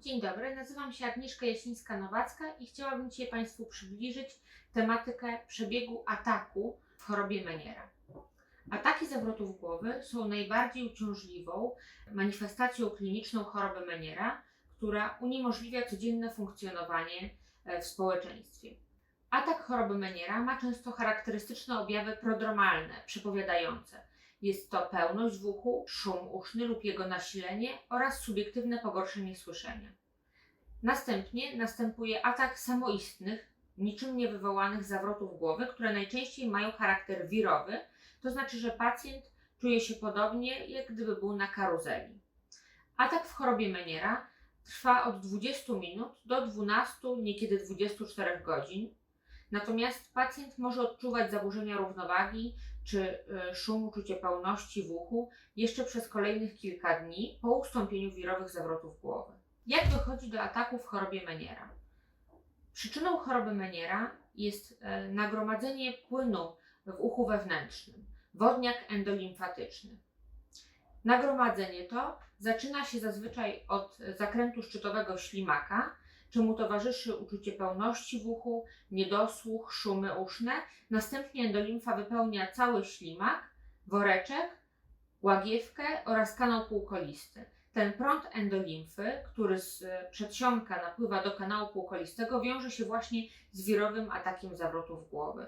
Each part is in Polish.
Dzień dobry, nazywam się Agnieszka Jasińska-Nowacka i chciałabym dzisiaj Państwu przybliżyć tematykę przebiegu ataku w chorobie Meniera. Ataki zawrotów głowy są najbardziej uciążliwą manifestacją kliniczną choroby Meniera, która uniemożliwia codzienne funkcjonowanie e, w społeczeństwie. Atak choroby Meniera ma często charakterystyczne objawy prodromalne, przepowiadające. Jest to pełność w uchu, szum uszny lub jego nasilenie oraz subiektywne pogorszenie słyszenia. Następnie następuje atak samoistnych, niczym nie wywołanych zawrotów głowy, które najczęściej mają charakter wirowy, to znaczy, że pacjent czuje się podobnie, jak gdyby był na karuzeli. Atak w chorobie Meniera trwa od 20 minut do 12, niekiedy 24 godzin. Natomiast pacjent może odczuwać zaburzenia równowagi czy y, szum, uczucie pełności w uchu jeszcze przez kolejnych kilka dni po ustąpieniu wirowych zawrotów głowy. Jak dochodzi do ataku w chorobie Meniera? Przyczyną choroby Meniera jest e, nagromadzenie płynu w uchu wewnętrznym, wodniak endolimfatyczny. Nagromadzenie to zaczyna się zazwyczaj od zakrętu szczytowego ślimaka, czemu towarzyszy uczucie pełności w uchu, niedosłuch, szumy uszne. Następnie endolimfa wypełnia cały ślimak, woreczek, łagiewkę oraz kanał półkolisty. Ten prąd endolimfy, który z przedsionka napływa do kanału półkolistego, wiąże się właśnie z wirowym atakiem zawrotów głowy.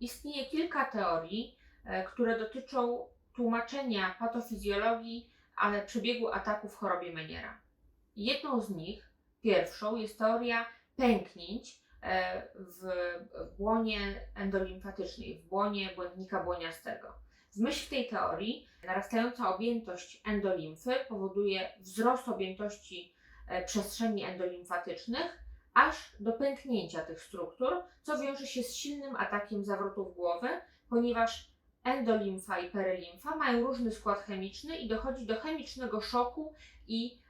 Istnieje kilka teorii, e, które dotyczą tłumaczenia patofizjologii, ale przebiegu ataku w chorobie Meniera. Jedną z nich, pierwszą, jest teoria pęknięć e, w błonie endolimfatycznej, w błonie błędnika błoniastego. W myśl tej teorii narastająca objętość endolimfy powoduje wzrost objętości e, przestrzeni endolimfatycznych aż do pęknięcia tych struktur, co wiąże się z silnym atakiem zawrotów głowy, ponieważ endolimfa i perylimfa mają różny skład chemiczny i dochodzi do chemicznego szoku i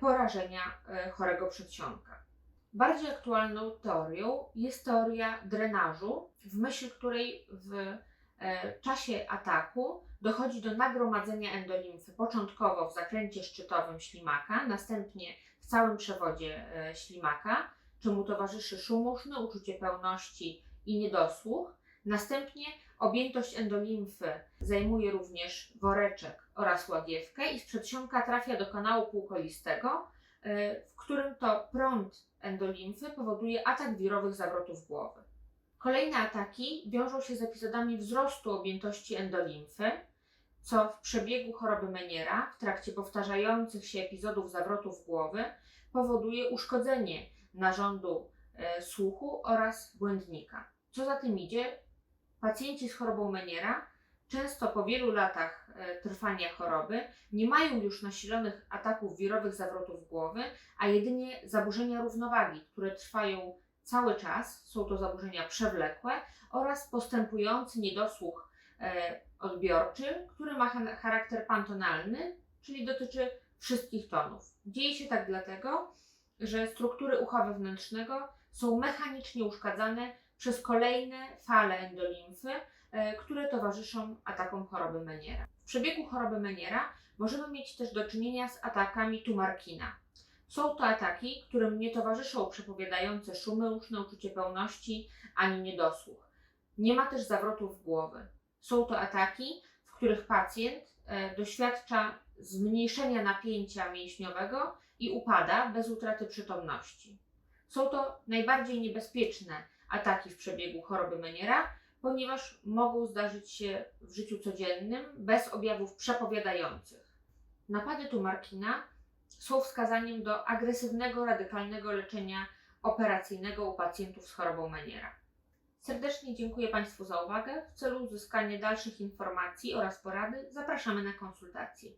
porażenia e, chorego przedsionka. Bardziej aktualną teorią jest teoria drenażu, w myśl której w e, czasie ataku dochodzi do nagromadzenia endolimfy początkowo w zakręcie szczytowym ślimaka, następnie w całym przewodzie e, ślimaka, czemu towarzyszy szum uszny, uczucie pełności i niedosłuch. Następnie objętość endolimfy zajmuje również woreczek oraz łagiewkę i z przedsionka trafia do kanału półkolistego, e, w którym to prąd endolimfy powoduje atak wirowych zawrotów głowy. Kolejne ataki wiążą się z epizodami wzrostu objętości endolimfy, co w przebiegu choroby Meniera, w trakcie powtarzających się epizodów zawrotów głowy, powoduje uszkodzenie narządu e, słuchu oraz błędnika. Co za tym idzie, pacjenci z chorobą Meniera często po wielu latach e, trwania choroby nie mają już nasilonych ataków wirowych zawrotów głowy, a jedynie zaburzenia równowagi, które trwają cały czas. Są to zaburzenia przewlekłe oraz postępujący niedosłuch e, odbiorczy, który ma cha- charakter pantonalny, czyli dotyczy wszystkich tonów. Dzieje się tak dlatego, że struktury ucha wewnętrznego są mechanicznie uszkadzane przez kolejne fale endolimfy, e, które towarzyszą atakom choroby Meniera. W przebiegu choroby Meniera możemy mieć też do czynienia z atakami tumarkina. Są to ataki, którym nie towarzyszą przepowiadające szumy uszne, uczucie pełności ani niedosłuch. Nie ma też zawrotów głowy. Są to ataki, w których pacjent e, doświadcza zmniejszenia napięcia mięśniowego i upada bez utraty przytomności. Są to najbardziej niebezpieczne ataki w przebiegu choroby Meniera, ponieważ mogą zdarzyć się w życiu codziennym bez objawów przepowiadających. Napady tumarkina są wskazaniem do agresywnego, radykalnego leczenia operacyjnego u pacjentów z chorobą Meniera. Serdecznie dziękuję Państwu za uwagę. W celu uzyskania dalszych informacji oraz porady zapraszamy na konsultacje.